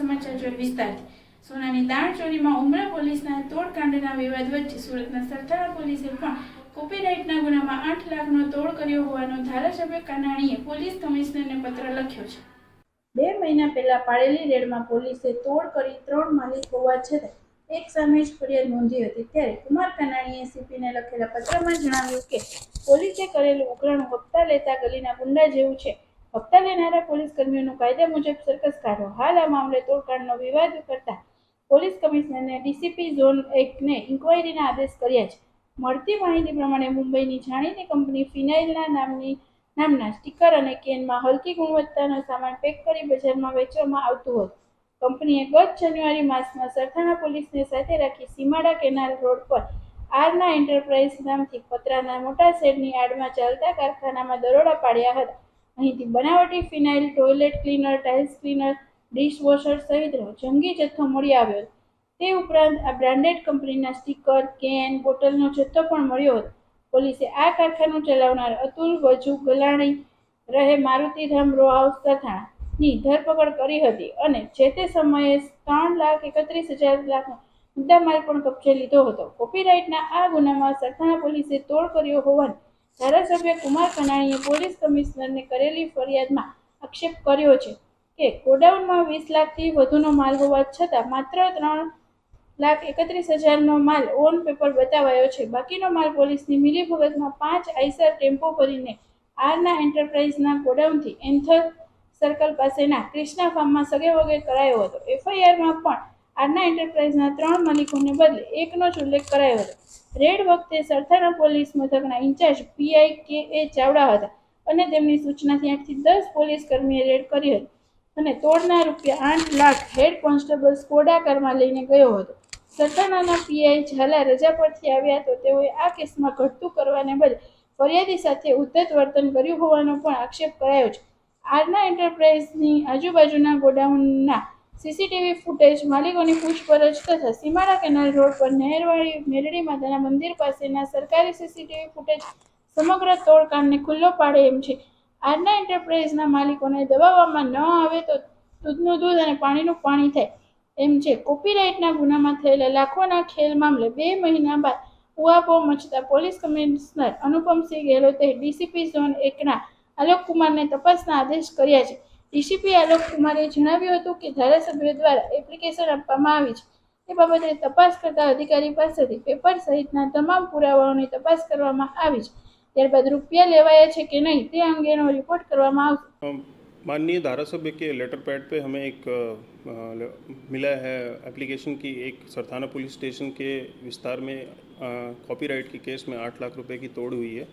સર્જ્યો વિસ્તારથી સોનાની દાણ ચોરીમાં ઉમરા પોલીસના તોડકાંડના વિવાદ વચ્ચે સુરતના સરથાણા પોલીસે પણ કોપીરાઇટના ગુનામાં આઠ લાખનો તોડ કર્યો હોવાનો ધારાસભ્ય કાનાણીએ પોલીસ કમિશનરને પત્ર લખ્યો છે. બે મહિના પહેલા પાડેલી રેડમાં પોલીસે તોડ કરી ત્રણ માલિક હોવા છતાં એક સામે જ ફરિયાદ નોંધી હતી. ત્યારે કુમાર કાનાણીએ સીપીને લખેલા પત્રમાં જણાવ્યું કે, પોલીસે કરેલું ઉકરણ હપ્તા લેતા ગલીના ગુંડા જેવું છે. હપ્તા લેનારા પોલીસ કર્મીઓનું કાયદા મુજબ સરકસ કાઢો. હાલ આ મામલે તોડકાંડનો વિવાદ કરતા પોલીસ કમિશનરને ડીસીપી ઝોન એકને ઇન્કવાયરીના આદેશ કર્યા છે. મળતી માહિતી પ્રમાણે મુંબઈની જાણીતી કંપની ફિનાઇલના નામની, નામના સ્ટીકર અને કેનમાં હલકી ગુણવત્તાનો સામાન પેક કરી બજારમાં વેચવામાં આવતું હતું કંપનીએ ગત જાન્યુઆરી માસમાં સરથાણા પોલીસને સાથે રાખી સીમાડા કેનાલ રોડ પર આરના એન્ટરપ્રાઇઝ નામથી પતરાના મોટા શેડની આડમાં ચાલતા કારખાનામાં દરોડા પાડ્યા હતા. અહીંથી બનાવટી phenyl toilet cleaner, tiles cleaner, dishwasher સહિતનો જંગી જથ્થો મળી આવ્યો તે ઉપરાંત આ બ્રાન્ડેડ કંપનીના સ્ટીકર, કેન, બોટલનો જથ્થો પણ મળ્યો હતો. પોલીસે આ કારખાનું ચલાવનાર અતુલ વજુ ગલાણી રહે મારુતિધામ રો હાઉસ સરથાણાની ધરપકડ કરી હતી અને જે તે સમયે ત્રણ લાખ એકત્રીસ હજાર લાખનો મુદ્દામાલ પણ કબજે લીધો હતો. કોપીરાઇટના આ ગુનામાં સરથાણા પોલીસે તોડ કર્યો હોવાનું ધારાસભ્ય કુમાર કનાણીએ પોલીસ કમિશનરને કરેલી ફરિયાદમાં આક્ષેપ કર્યો છે કે ગોડાઉનમાં વીસ લાખથી વધુનો માલ હોવા છતાં માત્ર ત્રણ લાખ એકત્રીસ હજારનો માલ ઓન પેપર બતાવાયો છે. બાકીનો માલ પોલીસની મિલીભગતમાં પાંચ આઈસર ટેમ્પો ભરીને આરના એન્ટરપ્રાઇઝના ગોડાઉનથી એન્થલ સર્કલ પાસેના ક્રિષ્ના ફાર્મમાં સગે વગે કરાયો હતો. એફઆઈઆરમાં પણ આરના એન્ટરપ્રાઇઝના ત્રણ માલિકોને બદલે એકનો જ ઉલ્લેખ કરાયો હતો. રેડ વખતે સરથાણા પોલીસ મથકના incharge PI K A Chavda હતા અને તેમની સૂચનાથી આઠથી દસ પોલીસ કર્મીએ રેડ કરી હતી અને તોડના રૂપિયા આઠ લાખ હેડ કોન્સ્ટેબલ સ્કોડા લઈને ગયો હતો. સરથાણાના પીઆઈ ઝાલા રજા પરથી આવ્યા તો તેઓએ આ કેસમાં ઘટતું કરવાને બદલે ફરિયાદી સાથે ઉદ્ધત વર્તન કર્યું હોવાનો પણ આક્ષેપ કરાયો છે. આરના એન્ટરપ્રાઇઝની આજુબાજુના ગોડાઉનના સીસીટીવી ફૂટેજ માલિકોની પૂછપરછ તથા સીમાડા કેનાલ રોડ પર નહેરવાળી મેરડી માતાના મંદિર પાસેના સરકારી સીસીટીવી ફૂટેજ સમગ્ર તોડકામને ખુલ્લો પાડે એમ છે. આરના એન્ટરપ્રાઇઝના માલિકોને દબાવવામાં ન આવે તો દૂધનું દૂધ અને પાણીનું પાણી થાય એમ છે. કોપીરાઇટના ગુનામાં થયેલા લાખોના ખેલ મામલે બે મહિના બાદ ઉઆપો મચતા પોલીસ કમિશનર અનુપમસિંહ ગેહલોતે ડીસીપી ઝોન એકના આલોક કુમારને તપાસના આદેશ કર્યા છે. ડીસીપી આલોક કુમારે જણાવ્યું હતું કે ધારાસભ્યો દ્વારા એપ્લિકેશન આપવામાં આવી છે તે બાબતે તપાસ કરતા અધિકારી પાસેથી પેપર સહિતના તમામ પુરાવાઓની તપાસ કરવામાં આવી છે ત્યારબાદ રૂપિયા લેવાયા છે કે નહીં તે અંગેનો રિપોર્ટ કરવામાં આવશે अम, माननीय धारासभ्य के लेटर पैड पे हमें एक अ, अ, ल- मिला है एप्लीकेशन की एक सरथाना पुलिस स्टेशन के विस्तार में कॉपीराइट के केस में आठ लाख रुपए की तोड़ हुई है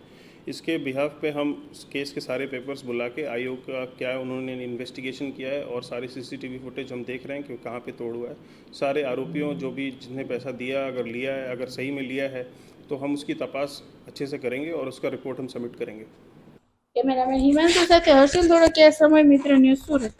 इसके बिहाफ पे हम इस केस के सारे पेपर्स बुला के आयोग का क्या उन्होंने इन्वेस्टिगेशन किया है और सारी सीसीटीवी फुटेज हम देख रहे हैं कि कहाँ पे तोड़ हुआ है सारे आरोपियों जो भी जिसने पैसा दिया अगर लिया है अगर सही में लिया है तो हम उसकी तपास अच्छे से करेंगे और उसका रिपोर्ट हम सबमिट करेंगे કેમેરામેન હિમાંશુ સાથે હર્ષિલ ધોળકિયા સમય મિત્ર ન્યૂઝ સુરત